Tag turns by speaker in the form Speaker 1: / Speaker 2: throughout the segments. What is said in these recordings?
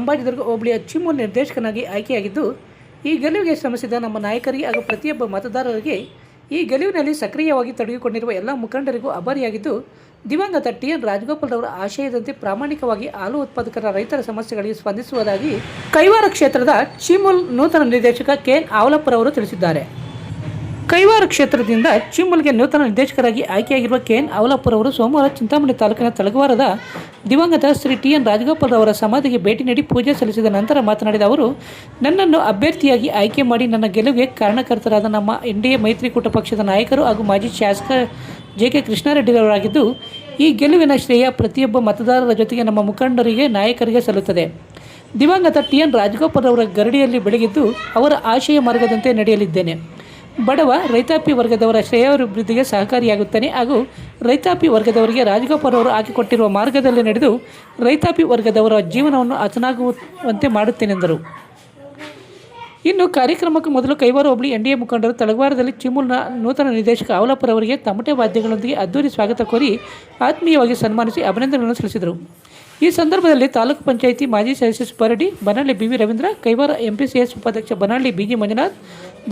Speaker 1: ಅಂಬಾಜಿದುರ್ಗ ಹೋಬಳಿಯ ಚಿಮ್ಮು ನಿರ್ದೇಶಕನಾಗಿ ಆಯ್ಕೆಯಾಗಿದ್ದು, ಈ ಗೆಲುವಿಗೆ ಶ್ರಮಿಸಿದ ನಮ್ಮ ನಾಯಕರಿಗೆ ಹಾಗೂ ಪ್ರತಿಯೊಬ್ಬ ಮತದಾರರಿಗೆ ಈ ಗೆಲುವಿನಲ್ಲಿ ಸಕ್ರಿಯವಾಗಿ ತೊಡಗಿಕೊಂಡಿರುವ ಎಲ್ಲ ಮುಖಂಡರಿಗೂ ಆಭಾರಿಯಾಗಿದ್ದು ದಿವಂಗತ ಟಿ. ಎನ್. ರಾಜಗೋಪಾಲ್ ಅವರ ಆಶಯದಂತೆ ಪ್ರಾಮಾಣಿಕವಾಗಿ ಹಾಲು ಉತ್ಪಾದಕರ ರೈತರ ಸಮಸ್ಯೆಗಳಿಗೆ ಸ್ಪಂದಿಸುವುದಾಗಿ ಕೈವಾರ ಕ್ಷೇತ್ರದ ಚಿಮುಲ್ ನೂತನ ನಿರ್ದೇಶಕ ಕೆ. ಎನ್. ಆವಲಪ್ಪರ್ ತಿಳಿಸಿದ್ದಾರೆ. ಕೈವಾರ ಕ್ಷೇತ್ರದಿಂದ ಚಿಮ್ಮಲ್ಗೆ ನೂತನ ನಿರ್ದೇಶಕರಾಗಿ ಆಯ್ಕೆಯಾಗಿರುವ ಕೆ ಎನ್ ಅವಲಾಪುರ ಅವರು ಸೋಮವಾರ ಚಿಂತಾಮಣಿ ತಾಲೂಕಿನ ತಳಗವಾರದ ದಿವಂಗತ ಶ್ರೀ ಟಿ ಎನ್ ರಾಜಗೋಪಾಲ್ ಅವರ ಸಮಾಧಿಗೆ ಭೇಟಿ ನೀಡಿ ಪೂಜೆ ಸಲ್ಲಿಸಿದ ನಂತರ ಮಾತನಾಡಿದ ಅವರು, ನನ್ನನ್ನು ಅಭ್ಯರ್ಥಿಯಾಗಿ ಆಯ್ಕೆ ಮಾಡಿ ನನ್ನ ಗೆಲುವಿಗೆ ಕಾರಣಕರ್ತರಾದ ನಮ್ಮ ಎನ್ ಮೈತ್ರಿಕೂಟ ಪಕ್ಷದ ನಾಯಕರು ಹಾಗೂ ಮಾಜಿ ಶಾಸಕ ಜೆ ಕೆ ಕೃಷ್ಣಾರೆಡ್ಡಿರವರಾಗಿದ್ದು, ಈ ಗೆಲುವಿನ ಶ್ರೇಯ ಪ್ರತಿಯೊಬ್ಬ ಮತದಾರರ ಜೊತೆಗೆ ನಮ್ಮ ಮುಖಂಡರಿಗೆ, ನಾಯಕರಿಗೆ ಸಲ್ಲುತ್ತದೆ. ದಿವಂಗತ ಟಿ ಎನ್ ರಾಜಗೋಪಾಲ್ ಅವರ ಗರಡಿಯಲ್ಲಿ ಬೆಳಗಿದ್ದು ಅವರ ಆಶಯ ಮಾರ್ಗದಂತೆ ನಡೆಯಲಿದ್ದೇನೆ. ಬಡವ ರೈತಾಪಿ ವರ್ಗದವರ ಶ್ರೇಯಾಭಿವೃದ್ಧಿಗೆ ಸಹಕಾರಿಯಾಗುತ್ತಾನೆ ಹಾಗೂ ರೈತಾಪಿ ವರ್ಗದವರಿಗೆ ರಾಜಗೋಪಾಲ್ ಅವರು ಹಾಕಿಕೊಟ್ಟಿರುವ ಮಾರ್ಗದಲ್ಲಿ ನಡೆದು ರೈತಾಪಿ ವರ್ಗದವರ ಜೀವನವನ್ನು ಹಸನಾಗುವಂತೆ ಮಾಡುತ್ತೇನೆಂದರು ಇನ್ನು ಕಾರ್ಯಕ್ರಮಕ್ಕೆ ಮೊದಲು ಕೈವಾರ ಹೋಬಳಿ ಎನ್ ಡಿ ಎ ಮುಖಂಡರು ತಳವಾರದಲ್ಲಿ ಚಿಮುಲ್ನ ನೂತನ ನಿರ್ದೇಶಕ ಅವಲಪ್ಪರ್ ಅವರಿಗೆ ತಮಟೆ ವಾದ್ಯಗಳೊಂದಿಗೆ ಅದ್ದೂರಿ ಸ್ವಾಗತ ಕೋರಿ ಆತ್ಮೀಯವಾಗಿ ಸನ್ಮಾನಿಸಿ ಅಭಿನಂದನೆಗಳನ್ನು ಸಲ್ಲಿಸಿದರು. ಈ ಸಂದರ್ಭದಲ್ಲಿ ತಾಲೂಕು ಪಂಚಾಯಿತಿ ಮಾಜಿ ಸದಸ್ಯ Subbareddy Banahalli B V Ravindra, Kaivara MPCS ಉಪಾಧ್ಯಕ್ಷ ಬನಳ್ಳಿ ಬಿಜಿ ಮಂಜುನಾಥ್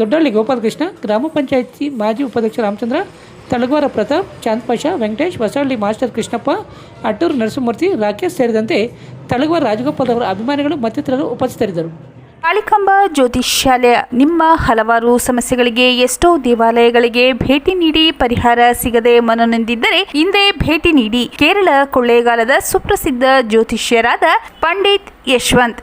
Speaker 1: ದೊಡ್ಡಹಳ್ಳಿ ಗೋಪಾಲಕೃಷ್ಣ ಗ್ರಾಮ ಪಂಚಾಯಿತಿ ಮಾಜಿ ಉಪಾಧ್ಯಕ್ಷ ರಾಮಚಂದ್ರ, ತಳಗವಾರ ಪ್ರತಾಪ್, ಚಾಂದ್ ಪಾಷಾ, ವೆಂಕಟೇಶ್, ಹೊಸಹಳ್ಳಿ ಮಾಸ್ಟರ್ ಕೃಷ್ಣಪ್ಪ, ಅಟ್ಟೂರು ನರಸಿಂಹಮೂರ್ತಿ, ರಾಕೇಶ್ ಸೇರಿದಂತೆ ತಳಗವಾರ ರಾಜಗೋಪಾಲ್ ಅವರ ಅಭಿಮಾನಿಗಳು ಮತ್ತಿತರರು ಉಪಸ್ಥಿತರಿದ್ದರು.
Speaker 2: ಕಾಳಿಕಾಂಬ ಜ್ಯೋತಿಷ್ಯಾಲಯ, ನಿಮ್ಮ ಹಲವಾರು ಸಮಸ್ಯೆಗಳಿಗೆ ಎಷ್ಟೋ ದೇವಾಲಯಗಳಿಗೆ ಭೇಟಿ ನೀಡಿ ಪರಿಹಾರ ಸಿಗದೆ ಮನನೊಂದಿದ್ದರೆ ಹಿಂದೆ ಭೇಟಿ ನೀಡಿ. ಕೇರಳ ಕೊಳ್ಳೇಗಾಲದ ಸುಪ್ರಸಿದ್ಧ ಜ್ಯೋತಿಷ್ಯರಾದ ಪಂಡಿತ್ ಯಶವಂತ್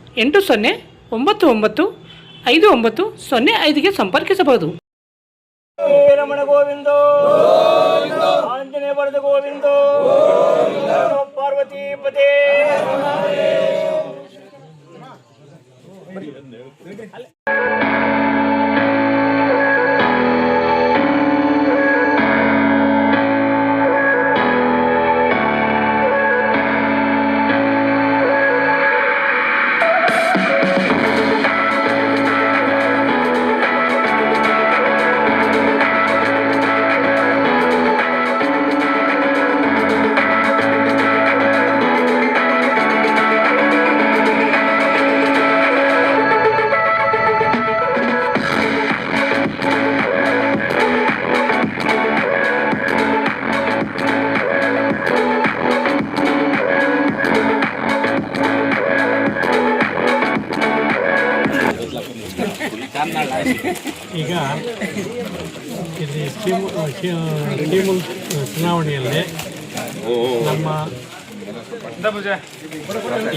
Speaker 1: ಎಂಟು ಸೊನ್ನೆ ಒಂಬತ್ತು ಒಂಬತ್ತು ಐದು ಒಂಬತ್ತು ಸೊನ್ನೆ ಐದಿಗೆ ಸಂಪರ್ಕಿಸಬಹುದು.
Speaker 3: ಗೋವಿಂದೋ. ಆಂಜನೇಯ ಬರೆದ ಗೋವಿಂದೋ. ಪಾರ್ವತಿ ಪದೇ
Speaker 4: ಚುನಾವಣೆಯಲ್ಲಿ ನಮ್ಮ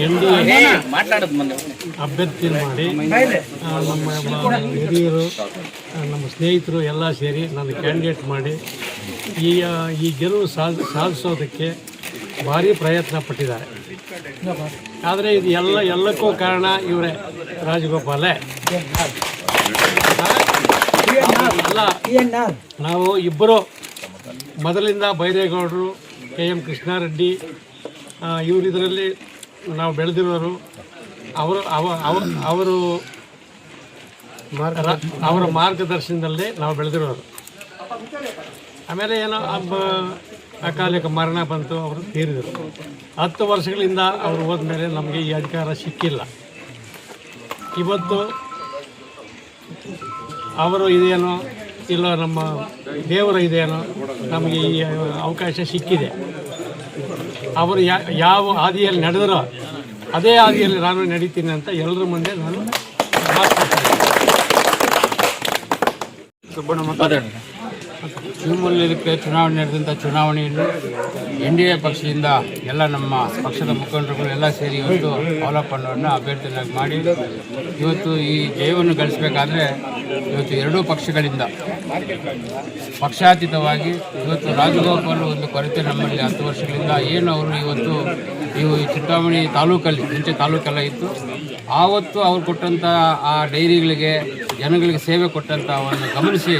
Speaker 4: ಎನ್ ಅಭ್ಯರ್ಥಿ ಮಾಡಿ ನಮ್ಮ ಹಿರಿಯರು ನಮ್ಮ ಸ್ನೇಹಿತರು ಎಲ್ಲ ಸೇರಿ ನನ್ನ ಕ್ಯಾಂಡಿಡೇಟ್ ಮಾಡಿ, ಈ ಈ ಗೆಲುವು ಸಾಧಿ ಸಾಧಿಸೋದಕ್ಕೆ ಭಾರಿ ಪ್ರಯತ್ನ ಪಟ್ಟಿದ್ದಾರೆ. ಆದರೆ ಇದು ಎಲ್ಲ, ಎಲ್ಲಕ್ಕೂ ಕಾರಣ ಇವರೇ ರಾಜಗೋಪಾಲೇ. ನಾವು ಇಬ್ಬರು ಮೊದಲಿಂದ ಬೈರೇಗೌಡರು, ಕೆ ಎಂ ಕೃಷ್ಣಾರೆಡ್ಡಿ ಇವರು ಇದರಲ್ಲಿ ನಾವು ಬೆಳೆದಿರೋರು. ಅವರು, ಅವ, ಅವ- ಅವರು ಅವರ ಮಾರ್ಗದರ್ಶನದಲ್ಲಿ ನಾವು ಬೆಳೆದಿರೋರು. ಆಮೇಲೆ ಏನೋ ಅಕಾಲಿಕ ಮರಣ ಬಂತು, ಅವರು ತೀರಿದರು. ಹತ್ತು ವರ್ಷಗಳಿಂದ ಅವರು ಹೋದ್ಮೇಲೆ ನಮಗೆ ಈ ಅಧಿಕಾರ ಸಿಕ್ಕಿಲ್ಲ. ಇವತ್ತು ಅವರು ಇದೇನೋ ಇಲ್ಲ ನಮ್ಮ ದೇವರು ಇದೇನೋ ನಮಗೆ ಈ ಅವಕಾಶ ಸಿಕ್ಕಿದೆ. ಅವರು ಯಾವ ಹಾದಿಯಲ್ಲಿ ನಡೆದರೋ ಅದೇ ಹಾದಿಯಲ್ಲಿ ನಾನು ನಡೀತೀನಿ ಅಂತ ಎಲ್ಲರ ಮುಂದೆ ನಾನು ಮಾತಾಡ್ತೀನಿ
Speaker 5: ಶಿವಮೊಗ್ಗಕ್ಕೆ ಚುನಾವಣೆ ನಡೆದಂಥ ಚುನಾವಣೆಯಲ್ಲಿ ಎನ್ ಡಿ ಎ ಪಕ್ಷದಿಂದ ಎಲ್ಲ ನಮ್ಮ ಪಕ್ಷದ ಮುಖಂಡರುಗಳು ಎಲ್ಲ ಸೇರಿ ಇವತ್ತು ಅವಲಂಬನವನ್ನು ಅಭ್ಯರ್ಥಿಯಾಗಿ ಮಾಡಿ, ಇವತ್ತು ಈ ಜಯವನ್ನು ಗಳಿಸಬೇಕಾದ್ರೆ ಇವತ್ತು ಎರಡೂ ಪಕ್ಷಗಳಿಂದ ಪಕ್ಷಾತೀತವಾಗಿ ಇವತ್ತು ರಾಜಗೋಪಾಲ್ ಒಂದು ಕೊರತೆ ನಮ್ಮಲ್ಲಿ ಹತ್ತು ವರ್ಷಗಳಿಂದ. ಏನು ಅವರು ಇವತ್ತು ಇವು ಈ ಚಿಂತಾಮಣಿ ತಾಲೂಕಲ್ಲಿ, ಮುಂಚೆ ತಾಲೂಕೆಲ್ಲ ಇತ್ತು, ಆವತ್ತು ಅವ್ರು ಕೊಟ್ಟಂಥ ಆ ಡೈರಿಗಳಿಗೆ, ಜನಗಳಿಗೆ ಸೇವೆ ಕೊಟ್ಟಂಥ ಒಂದು ಗಮನಿಸಿ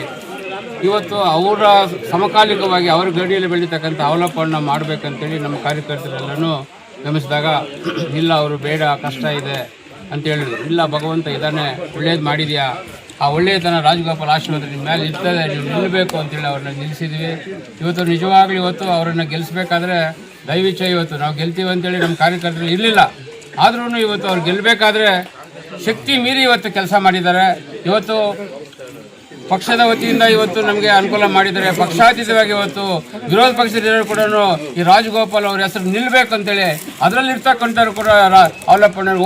Speaker 5: ಇವತ್ತು ಅವರ ಸಮಕಾಲಿಕವಾಗಿ ಅವರ ಗಡಿಯಲ್ಲಿ ಬೆಳೀತಕ್ಕಂಥ ಅವಲಂಬನ ಮಾಡಬೇಕಂತೇಳಿ ನಮ್ಮ ಕಾರ್ಯಕರ್ತರೆಲ್ಲೂ ಗಮನಿಸಿದಾಗ, ಇಲ್ಲ, ಅವರು ಬೇಡ, ಕಷ್ಟ ಇದೆ ಅಂತ ಹೇಳಿದ್ರು. ಇಲ್ಲ, ಭಗವಂತ ಇದ್ದಾನೆ ಒಳ್ಳೇದು ಮಾಡಿದೆಯಾ? ಆ ಒಳ್ಳೆಯತನ ರಾಜಗೋಪಾಲ್ ಆಶೀರ್ವಾದ ನಿಮ್ಮ ಮೇಲೆ ಇರ್ತದೆ ನೀವು ನಿಲ್ಲಬೇಕು ಅಂತೇಳಿ ಅವ್ರನ್ನ ನಿಲ್ಲಿಸಿದ್ವಿ. ಇವತ್ತು ನಿಜವಾಗ್ಲೂ ಇವತ್ತು ಅವರನ್ನು ಗೆಲ್ಲಿಸ್ಬೇಕಾದ್ರೆ ದಯವಿಚ್ಛ ಇವತ್ತು ನಾವು ಗೆಲ್ತೀವಿ ಅಂತೇಳಿ ನಮ್ಮ ಕಾರ್ಯಕರ್ತರು ಇರಲಿಲ್ಲ. ಆದ್ರೂ ಇವತ್ತು ಅವ್ರು ಗೆಲ್ಲಬೇಕಾದ್ರೆ ಶಕ್ತಿ ಮೀರಿ ಇವತ್ತು ಕೆಲಸ ಮಾಡಿದ್ದಾರೆ. ಇವತ್ತು ಪಕ್ಷದ ವತಿಯಿಂದ ಇವತ್ತು ನಮಗೆ ಅನುಕೂಲ ಮಾಡಿದರೆ ಪಕ್ಷಾತೀತವಾಗಿ ಇವತ್ತು ವಿರೋಧ ಪಕ್ಷದ ಕೂಡ ಈ ರಾಜಗೋಪಾಲ್ ಅವ್ರ ಹೆಸರು ನಿಲ್ಲಬೇಕು ಅಂತೇಳಿ ಅದರಲ್ಲಿ ಇರ್ತಕ್ಕಂಥವ್ರು ಕೂಡ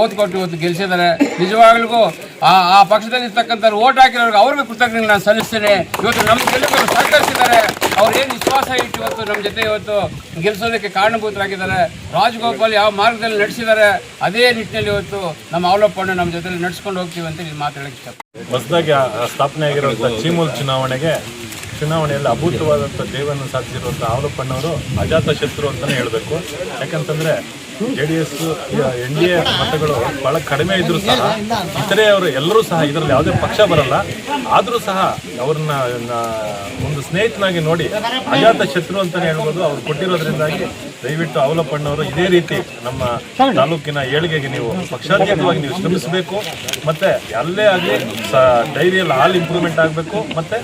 Speaker 5: ಓದ್ ಓದ್ಕೊಟ್ಟು ಇವತ್ತು ಗೆಲ್ಸಿದ್ದಾರೆ. ನಿಜವಾಗ್ಲಿಗೂ ಆ ಆ ಪಕ್ಷದಲ್ಲಿ ಇರ್ತಕ್ಕಂಥವ್ರು ಓಟ್ ಹಾಕಿರೋರ್ಗೆ ಅವ್ರಿಗೆ ಕೃತಜ್ಞತೆ ನಾನು ಸಲ್ಲಿಸ್ತೇನೆ. ಇವತ್ತು ನಮ್ಮ ಗೆಲ್ಲುವರು ಸಹಕರಿಸಿದ್ದಾರೆ. ಅವ್ರು ಏನು ವಿಶ್ವಾಸ ಇಟ್ಟು ಇವತ್ತು ನಮ್ಮ ಜೊತೆ ಇವತ್ತು ಗೆಲ್ಲಿಸೋದಕ್ಕೆ ಕಾರಣಭೂತರಾಗಿದ್ದಾರೆ. ರಾಜಗೋಪಾಲ್ ಯಾವ ಮಾರ್ಗದಲ್ಲಿ ನಡೆಸಿದ್ದಾರೆ, ಅದೇ ನಿಟ್ಟಿನಲ್ಲಿ ಇವತ್ತು ನಮ್ಮ ಅವಲೋಪಣೆ ನಮ್ಮ ಜೊತೆ ನಡೆಸ್ಕೊಂಡು ಹೋಗ್ತೀವಿ ಅಂತ ಇಲ್ಲಿ ಮಾತಾಡಕ್ಕೆ ಇಷ್ಟಪಡ್ತೀನಿ.
Speaker 6: ಹೊಸದಾಗಿ ಸ್ಥಾಪನೆ ಆಗಿರುವಂಥ ಚೀಮೂಲ್ ಚುನಾವಣೆಗೆ ಚುನಾವಣೆಯಲ್ಲಿ ಅಭೂತವಾದಂಥ ಜೈವನ್ನು ಸಾಧಿಸಿರುವಂಥ ಅವಲೋಪಣ್ಣವರು ಅಜಾತ ಶತ್ರು ಅಂತಲೇ ಹೇಳಬೇಕು. ಯಾಕಂತಂದರೆ J D S N D A ಮತಗಳು ಬಹಳ ಕಡಿಮೆ ಇದ್ರೂ ಸಹ ಇತರೆ ಅವರು ಎಲ್ಲರೂ ಸಹ ಇದರಲ್ಲಿ ಯಾವುದೇ ಪಕ್ಷ ಬರಲ್ಲ. ಆದರೂ ಸಹ ಅವ್ರನ್ನ ಒಂದು ಸ್ನೇಹಿತನಾಗಿ ನೋಡಿ ಅಜಾತ ಶತ್ರು ಅಂತಲೇ ಹೇಳ್ಬೋದು. ಅವ್ರು ಕೊಟ್ಟಿರೋದ್ರಿಂದಾಗಿ ದಯವಿಟ್ಟು ಅವಲಪ್ಪಣ್ಣವರು ಇದೇ ರೀತಿ ನಮ್ಮ ತಾಲೂಕಿನ ಏಳಿಗೆಗೆ ನೀವು ಪಕ್ಷಾತೀತವಾಗಿ ನೀವು ಶ್ರಮಿಸಬೇಕು. ಮತ್ತೆ ಎಲ್ಲೇ ಆಗಲಿ ಡೈರಿಯಲ್ಲಿ ಹಾಲ್ ಇಂಪ್ರೂವ್ಮೆಂಟ್ ಆಗಬೇಕು. ಮತ್ತೆ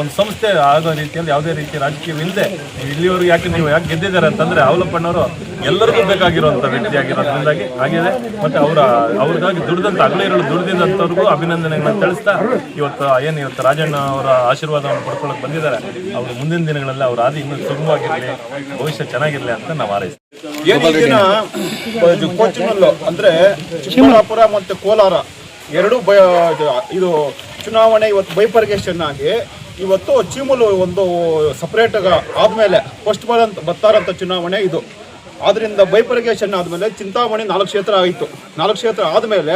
Speaker 6: ಒಂದು ಸಂಸ್ಥೆ ಆಗೋ ರೀತಿಯಲ್ಲಿ ಯಾವುದೇ ರೀತಿ ರಾಜಕೀಯವಿಲ್ಲದೆ ಇಲ್ಲಿವರೆಗೂ ಯಾಕೆ ನೀವು ಯಾಕೆ ಗೆದ್ದಿದ್ದಾರೆ ಅಂತಂದ್ರೆ ಅವಲಪ್ಪಣ್ಣವರು ಎಲ್ಲರಿಗೂ ಬೇಕಾಗಿರುವಂಥ ವ್ಯಕ್ತಿ ಆಗಿರೋದ್ರಿಂದಾಗಿ ಆಗಿದೆ ಮತ್ತೆ ಅವರ ಅವ್ರಿಗಾಗಿ ದುಡ್ದಂತ ಅಗಲಿರಲು ದುಡ್ದಿದ್ದಂಥವ್ರಿಗೂ ಅಭಿನಂದನೆಗಳನ್ನು ತಿಳಿಸ್ತಾ ಇವತ್ತು ಏನು ಇವತ್ತು ರಾಜಣ್ಣ ಅವರ ಆಶೀರ್ವಾದವನ್ನು ಪಡ್ಕೊಳ್ಳೋಕೆ ಬಂದಿದ್ದಾರೆ. ಅವರು ಮುಂದಿನ ದಿನಗಳಲ್ಲಿ ಅವ್ರ ಆದಿ ಇನ್ನೂ ಸುಗಮವಾಗಿರಲಿ, ಭವಿಷ್ಯ ಚೆನ್ನಾಗಿರಲಿ ಅಂತ ನಾವು
Speaker 7: ಆರೈಸ್ತೀವಿ. ಇದು ಅಂದ್ರೆ ಚಿಕ್ಕಬಳ್ಳಾಪುರ ಮತ್ತೆ ಕೋಲಾರ ಎರಡು ಇದು ಚುನಾವಣೆ ಇವತ್ತು ಬೈಪರ್ಗೇಷನ್ ಆಗಿ ಇವತ್ತು ಚೀಮುಲು ಒಂದು ಸಪ್ರೇಟ್ ಆದ್ಮೇಲೆ ಫಸ್ಟ್ ಬರಂತ ಬರ್ತಾರಂತ ಚುನಾವಣೆ ಇದು. ಆದ್ರಿಂದ ಬೈಪರ್ಗೇಷನ್ ಆದಮೇಲೆ ಚಿಂತಾಮಣಿ ನಾಲ್ಕು ಕ್ಷೇತ್ರ ಆಯಿತು. ನಾಲ್ಕು ಕ್ಷೇತ್ರ ಆದಮೇಲೆ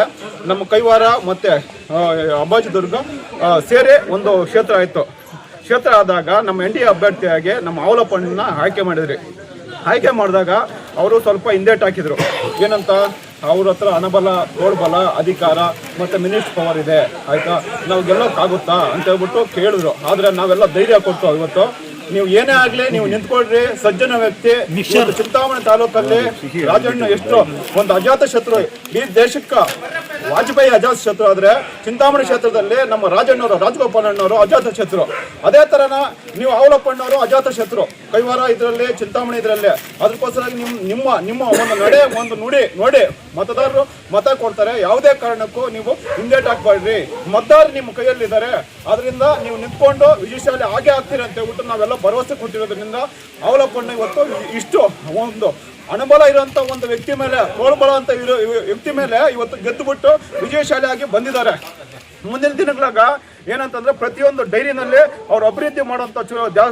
Speaker 7: ನಮ್ಮ ಕೈವಾರ ಮತ್ತು ಅಂಬಾಜಿದುರ್ಗ ದುರ್ಗ ಸೇರಿ ಒಂದು ಕ್ಷೇತ್ರ ಆಯಿತು. ಕ್ಷೇತ್ರ ಆದಾಗ ನಮ್ಮ ಎನ್ ಡಿ ಎ ಅಭ್ಯರ್ಥಿಯಾಗಿ ನಮ್ಮ ಅವಲಪ್ಪಣ್ಣನ ಆಯ್ಕೆ ಮಾಡಿದ್ರಿ. ಆಯ್ಕೆ ಮಾಡಿದಾಗ ಅವರು ಸ್ವಲ್ಪ ಹಿಂದೇಟ್ ಹಾಕಿದ್ರು. ಏನಂತ? ಅವ್ರ ಹತ್ರ ಹಣಬಲ ತೋಳ್ಬಲ ಅಧಿಕಾರ ಮತ್ತು ಮಿನಿಸ್ಟ್ ಪವರ್ ಇದೆ ಆಯ್ತಾ? ನಾವು ಗೆಲ್ಲೋಕ್ಕಾಗುತ್ತಾ ಅಂತ ಹೇಳ್ಬಿಟ್ಟು ಕೇಳಿದ್ರು. ಆದರೆ ನಾವೆಲ್ಲ ಧೈರ್ಯ ಕೊಟ್ಟು ಇವತ್ತು ನೀವು ಏನೇ ಆಗಲಿ ನೀವು ನಿಂತ್ಕೊಳ್ರಿ. ಸಜ್ಜನ ವ್ಯಕ್ತಿ ಚಿಂತಾಮಣಿ ತಾಲೂಕಲ್ಲಿ ರಾಜಣ್ಣ ಎಷ್ಟು ಒಂದು ಅಜಾತ ಶತ್ರು ಈ ದೇಶಕ್ಕೆ ವಾಜಪೇಯಿ ಅಜಾತ ಶತ್ರು ಆದರೆ ಚಿಂತಾಮಣಿ ಕ್ಷೇತ್ರದಲ್ಲಿ ನಮ್ಮ ರಾಜಣ್ಣವರು ರಾಜಗೋಪಾಲಣ್ಣವರು ಅಜಾತ ಶತ್ರು. ಅದೇ ತರನ ನೀವು ಅವಲಪ್ಪಣ್ಣವರು ಅಜಾತ ಶತ್ರು. ಕೈವಾರ ಇದರಲ್ಲಿ, ಚಿಂತಾಮಣಿ ಇದರಲ್ಲಿ. ಅದಕ್ಕೋಸ್ಕರ ನಿಮ್ಮ ನಿಮ್ಮ ನಿಮ್ಮ ಒಂದು ನಡೆ, ಒಂದು ನುಡಿ ನೋಡಿ ಮತದಾರರು ಮತ ಕೊಡ್ತಾರೆ. ಯಾವುದೇ ಕಾರಣಕ್ಕೂ ನೀವು ಹಿಂದೇಟ್ ಹಾಕ್ಬಾರ್ರಿ ಮತದಾರರು ನಿಮ್ಮ ಕೈಯಲ್ಲಿದ್ದಾರೆ. ಅದರಿಂದ ನೀವು ನಿಂತ್ಕೊಂಡು ವಿಜಯಶಾಲಿ ಹಾಗೆ ಆಗ್ತೀರಿ ಅಂತ ಹೇಳ್ಬಿಟ್ಟು ನಾವೆಲ್ಲ ಭರವಸೆ ಕೊಟ್ಟಿರೋದ್ರಿಂದ ಅವಲಪ್ಪಣ್ಣ ಇವತ್ತು ಇಷ್ಟು ಒಂದು ಹಣಬಲ ಇರುವಂತ ಒಂದು ವ್ಯಕ್ತಿ ಮೇಲೆ ತೋಳ್ಬಲ ಅಂತ ಇರೋ ವ್ಯಕ್ತಿ ಮೇಲೆ ಇವತ್ತು ಗೆದ್ದುಬಿಟ್ಟು ವಿಜಯಶಾಲಿಯಾಗಿ ಬಂದಿದ್ದಾರೆ. ಮುಂದಿನ ದಿನಗಳಾಗ ಏನಂತಂದ್ರೆ ಪ್ರತಿಯೊಂದು ಡೈರಿನಲ್ಲಿ ಅವ್ರು ಅಭಿವೃದ್ಧಿ ಮಾಡುವಂತ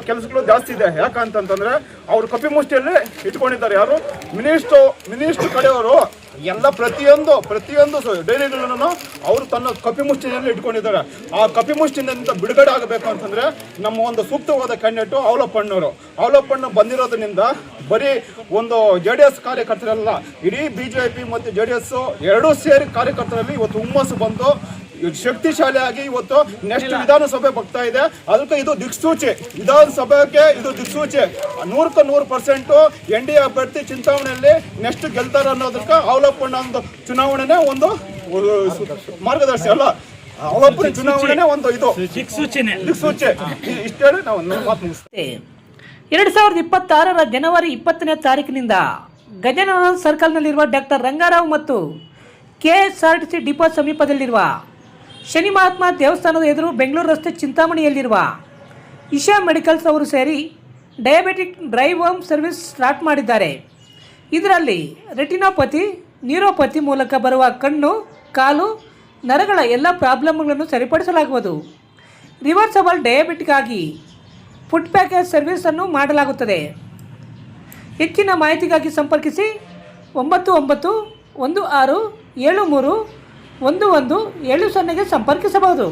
Speaker 7: ಕೆಲಸಗಳು ಜಾಸ್ತಿ ಇದೆ. ಯಾಕಂತಂದ್ರೆ ಅವ್ರು ಕಪಿಮುಷ್ಟಿಯಲ್ಲಿ ಇಟ್ಕೊಂಡಿದ್ದಾರೆ ಯಾರು? ಮಿನಿಸ್ಟರ್ ಮಿನಿಸ್ಟರ್ ಕಡೆಯವರು ಎಲ್ಲ ಪ್ರತಿಯೊಂದು ಪ್ರತಿಯೊಂದು ಡೈರಿಗಳನ್ನು ಅವರು ತನ್ನ ಕಪಿಮುಷ್ಟಿನಲ್ಲಿ ಇಟ್ಕೊಂಡಿದ್ದಾರೆ. ಆ ಕಪಿಮುಷ್ಟಿನಿಂದ ಬಿಡುಗಡೆ ಆಗಬೇಕು ಅಂತಂದ್ರೆ ನಮ್ಮ ಒಂದು ಸೂಕ್ತವಾದ ಕ್ಯಾಂಡಿಡೇಟು ಅವಲಪ್ಪಣ್ಣವರು. ಅವಲಪ್ಪಣ್ಣ ಬಂದಿರೋದ್ರಿಂದ ಬರೀ ಒಂದು ಜೆ ಡಿ ಎಸ್ ಕಾರ್ಯಕರ್ತರಲ್ಲ, ಇಡೀ ಬಿಜೆಪಿ ಮತ್ತು ಜೆ ಡಿ ಎಸ್ ಎರಡೂ ಸೇರಿ ಕಾರ್ಯಕರ್ತರಲ್ಲಿ ಇವತ್ತು ಹುಮ್ಮಸ್ಸು ಬಂದು ಶಕ್ತಿಶಾಲಿಯಾಗಿ ಇವತ್ತು ನೆಕ್ಸ್ಟ್ ವಿಧಾನಸಭೆ ಬರ್ತಾ ಇದೆ. ಅದಕ್ಕೆ ಇದು ದಿಕ್ಸೂಚಿ. ವಿಧಾನಸಭೆಗೆ ಇದು ದಿಕ್ಸೂಚಿ. ನೂರಕ್ಕೆ ನೂರು ಪರ್ಸೆಂಟು ಎನ್ ಡಿ ಎ ಅಭ್ಯರ್ಥಿ ಚುನಾವಣೆಯಲ್ಲಿ ನೆಕ್ಸ್ಟ್ ಗೆಲ್ತಾರೆ ಅನ್ನೋದಕ್ಕೆ ಅವಲೋಪನ ಒಂದು ಚುನಾವಣೆನೇ ಒಂದು ಮಾರ್ಗದರ್ಶಿ ಅಲ್ಲ. ಅವಲೋಪನ ಚುನಾವಣೆನೇ ಒಂದು ಇದು. ದಿಕ್ಸೂಚಿ. ಇಷ್ಟೇ ನಾವು ಮಾತು ಮುಗಿಸ್ತೇವೆ.
Speaker 1: ಎರಡು ಸಾವಿರದ ಇಪ್ಪತ್ತಾರರ ಜನವರಿ ಇಪ್ಪತ್ತನೇ ತಾರೀಕಿನಿಂದ ಗಜಾನನ ಸರ್ಕಲ್ನಲ್ಲಿರುವ ಡಾಕ್ಟರ್ ರಂಗಾರಾವ್ ಮತ್ತು K S R T C depot ಸಮೀಪದಲ್ಲಿರುವ ಶನಿ ಮಹಾತ್ಮ ದೇವಸ್ಥಾನದ ಎದುರು ಬೆಂಗಳೂರು ರಸ್ತೆ ಚಿಂತಾಮಣಿಯಲ್ಲಿರುವ ಇಶಾ ಮೆಡಿಕಲ್ಸ್ ಅವರು ಸೇರಿ diabetic drive home service start ಮಾಡಿದ್ದಾರೆ. ಇದರಲ್ಲಿ ರೆಟಿನೋಪತಿ, ನ್ಯೂರೋಪತಿ ಮೂಲಕ ಬರುವ ಕಣ್ಣು, ಕಾಲು, ನರಗಳ ಎಲ್ಲ ಪ್ರಾಬ್ಲಮ್ಗಳನ್ನು ಸರಿಪಡಿಸಲಾಗುವುದು. ರಿವರ್ಸಬಲ್ ಡಯಾಬಿಟಿಕ್ಗಾಗಿ ಫುಡ್ ಪ್ಯಾಕೇಜ್ ಸರ್ವಿಸನ್ನು ಮಾಡಲಾಗುತ್ತದೆ. ಹೆಚ್ಚಿನ ಮಾಹಿತಿಗಾಗಿ ಸಂಪರ್ಕಿಸಿ ಒಂಬತ್ತು ಒಂಬತ್ತು ಒಂದು ಆರು ಏಳು ಮೂರು ಒಂದು ಒಂದು ಏಳು ಸೊನ್ನೆಗೆ ಸಂಪರ್ಕಿಸಬಹುದು.